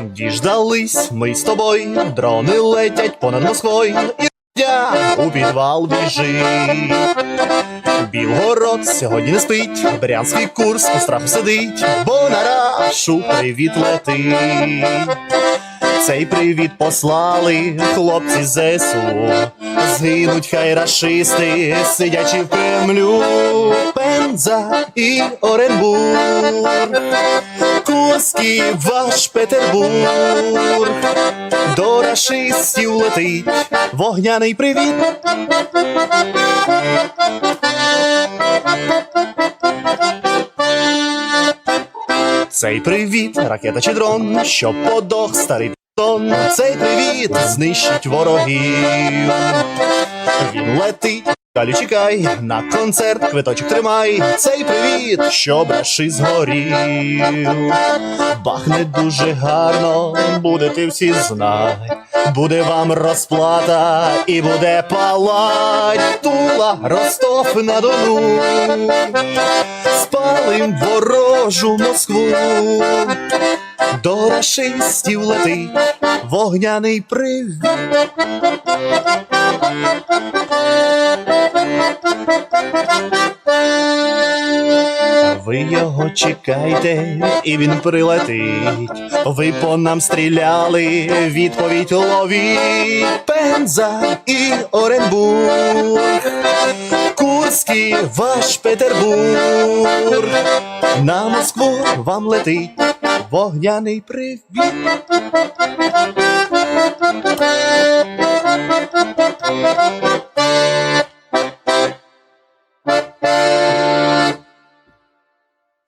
Діждались ми з тобою, дрони летять понад Москвою, і я у підвал біжить. Білгород сьогодні не спить, Брянський курс у страху сидить, бо на рашу привіт летить. Цей привіт послали хлопці ЗСУ. Згинуть хай рашисти, сидячи в Кремлю, Пенза і Оренбург, Курський ваш Петербург, до рашистів летить вогняний привіт. Цей привіт, ракета чи дрон, що подох старий тон. Цей привіт знищить ворогів. Він летить, далі чекай, на концерт квиточок тримай. Цей привіт, щоб раши згорів. Бахне дуже гарно, будете всі знать. Буде вам розплата і буде палать Тула, Ростов на Дону. Спалим ворожу Москву. До рашистів летить вогняний привіт. Ви його чекайте, і він прилетить. Ви по нам стріляли, відповідь ловіть. Пенза і Оренбург, Курський ваш Петербург. На Москву вам летить вогняний привіт.